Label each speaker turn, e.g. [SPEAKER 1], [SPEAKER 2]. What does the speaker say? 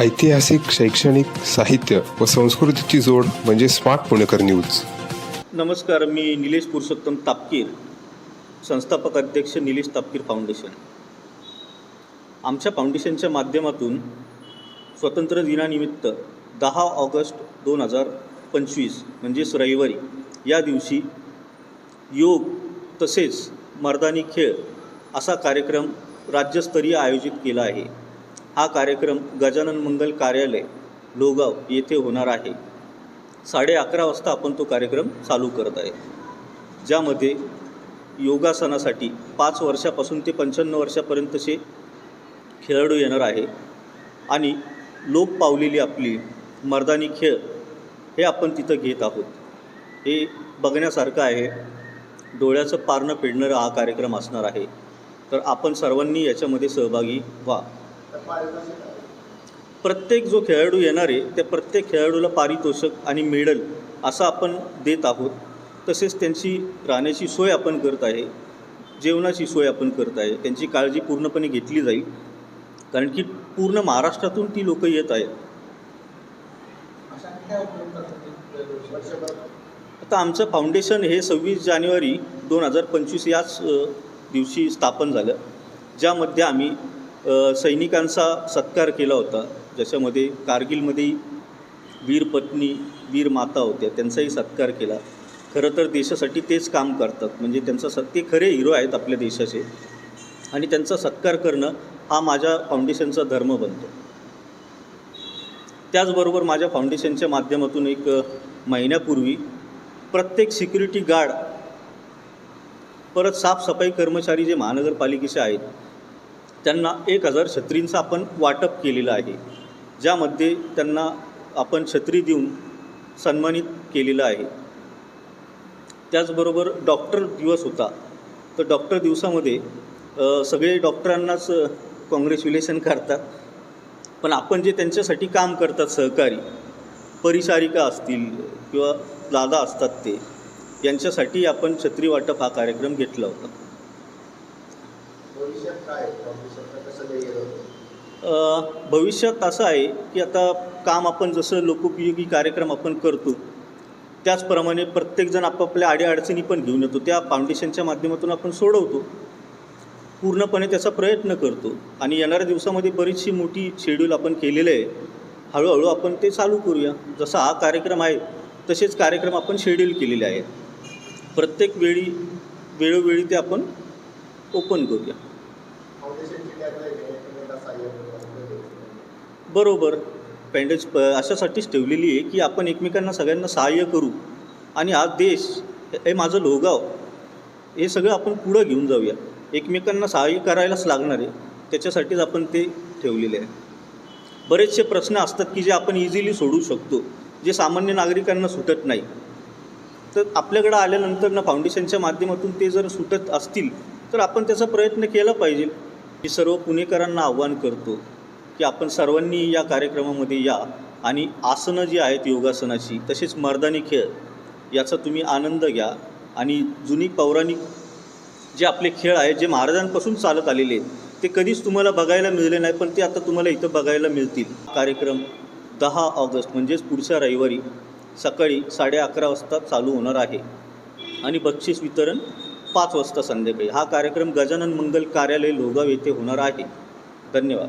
[SPEAKER 1] ऐतिहासिक शैक्षणिक साहित्य व संस्कृतीची जोड म्हणजे स्मार्ट पुणेकर न्यूज.
[SPEAKER 2] नमस्कार मी निलेश पुरुषोत्तम तापकीर संस्थापक अध्यक्ष निलेश तापकीर फाउंडेशन. आमच्या फाउंडेशनच्या माध्यमातून स्वतंत्र दिनानिमित्त दहा ऑगस्ट दोन हजार पंचवीस म्हणजेच रविवारी या दिवशी योग तसेच मर्दानी खेळ असा कार्यक्रम राज्यस्तरीय आयोजित केला आहे. हा कार्यक्रम गजानन मंगल कार्यालय लोगाव येथे होणार आहे. साडे अकरा वाजता आपण तो कार्यक्रम चालू करत आहे. ज्यामध्ये योगासनासाठी पाच वर्षापासून ते पंच्याण्णव वर्षापर्यंतचे खेळाडू येणार आहे. आणि लोप पावलेली आपली मर्दानी खेळ हे आपण तिथं घेत आहोत. हे बघण्यासारखं आहे. डोळ्याचं पारणं पेडणारा हा कार्यक्रम असणार आहे. तर आपण सर्वांनी याच्यामध्ये सहभागी व्हा. प्रत्येक जो खेळाडू येणार आहे त्या प्रत्येक खेळाडूला पारितोषक आणि मेडल असं आपण देत आहोत. तसेच त्यांची राहण्याची सोय आपण करत आहे जेवणाची सोय आपण करत आहे त्यांची काळजी पूर्णपणे घेतली जाईल. कारण की पूर्ण महाराष्ट्रातून ती लोक येत आहेत. आता आमचं फाउंडेशन हे सव्वीस जानेवारी दोन हजार पंचवीस याच दिवशी स्थापन झालं. ज्यामध्ये आम्ही सैनिकांचा सत्कार केला होता. ज्याच्यामध्ये कारगिलमध्ये वीर पत्नी वीर माता होत्या त्यांचाही सत्कार केला. खरं तर देशासाठी तेच काम करतात. म्हणजे त्यांचा स ते खरे हिरो आहेत आपल्या देशाचे. आणि त्यांचा सत्कार करणं हा माझ्या फाउंडेशनचा धर्म बनतो. त्याचबरोबर माझ्या फाउंडेशनच्या माध्यमातून एक महिन्यापूर्वी प्रत्येक सिक्युरिटी गार्ड परत साफसफाई कर्मचारी जे महानगरपालिकेचे आहेत त्यांना एक हजार छत्रींचं आपण वाटप केलेलं आहे ज्यामध्ये त्यांना आपण छत्री देऊन सन्मानित केलेलं आहे. त्याचबरोबर डॉक्टर दिवस होता. तर डॉक्टर दिवसामध्ये सगळे डॉक्टरांनाच कॉंग्रॅच्युलेशन करतात. पण आपण जे त्यांच्यासाठी काम करतात सहकारी परिचारिका असतील किंवा दादा असतात ते यांच्यासाठी आपण छत्री वाटप हा कार्यक्रम घेतला होता.
[SPEAKER 3] भविष्यात काय कसं ध्येय होतं
[SPEAKER 2] भविष्यात असं आहे की आता काम आपण जसं लोकोपयोगी कार्यक्रम आपण करतो त्याचप्रमाणे प्रत्येकजण आपापल्या अडीअडचणी पण घेऊन येतो. त्या फाउंडेशनच्या माध्यमातून आपण सोडवतो. पूर्णपणे त्याचा प्रयत्न करतो. आणि येणाऱ्या दिवसामध्ये बरीचशी मोठी शेड्यूल आपण केलेलं आहे. हळूहळू आपण ते चालू करूया. जसा हा कार्यक्रम आहे तसेच कार्यक्रम आपण शेड्यूल केलेले आहेत. प्रत्येक वेळी वेळोवेळी ते आपण ओपन करूया. बरोबर. पॅन्डेज प अशासाठीच ठेवलेली आहे की आपण एकमेकांना सगळ्यांना सहाय्य करू आणि हा देश हे माझं लोगाव हे सगळं आपण पुढं घेऊन जाऊया. एकमेकांना सहाय्य करायलाच लागणार आहे. त्याच्यासाठीच आपण ते ठेवलेले आहे. बरेचसे प्रश्न असतात की जे आपण इझिली सोडू शकतो जे सामान्य नागरिकांना सुटत नाही. तर आपल्याकडं आल्यानंतर ना फाउंडेशनच्या माध्यमातून ते जर सुटत असतील तर आपण त्याचा प्रयत्न केला पाहिजे. मी सर्व पुणेकरांना आव्हान करतो की आपण सर्वांनी या कार्यक्रमामध्ये या आणि आसनं जी आहेत योगासनाची तसेच मर्दानी खेळ याचा तुम्ही आनंद घ्या. आणि जुनी पौराणिक जे आपले खेळ आहेत जे महाराजांपासून चालत आलेले आहेत ते कधीच तुम्हाला बघायला मिळले नाही पण ते आता तुम्हाला इथं बघायला मिळतील. कार्यक्रम दहा ऑगस्ट म्हणजेच पुढच्या रविवारी सकाळी साडे अकरा वाजता चालू होणार आहे. आणि बक्षीस वितरण पाच वाजता संध्याकाळी. हा कार्यक्रम गजानन मंगल कार्यालय लोगाव येथे होणार आहे. धन्यवाद.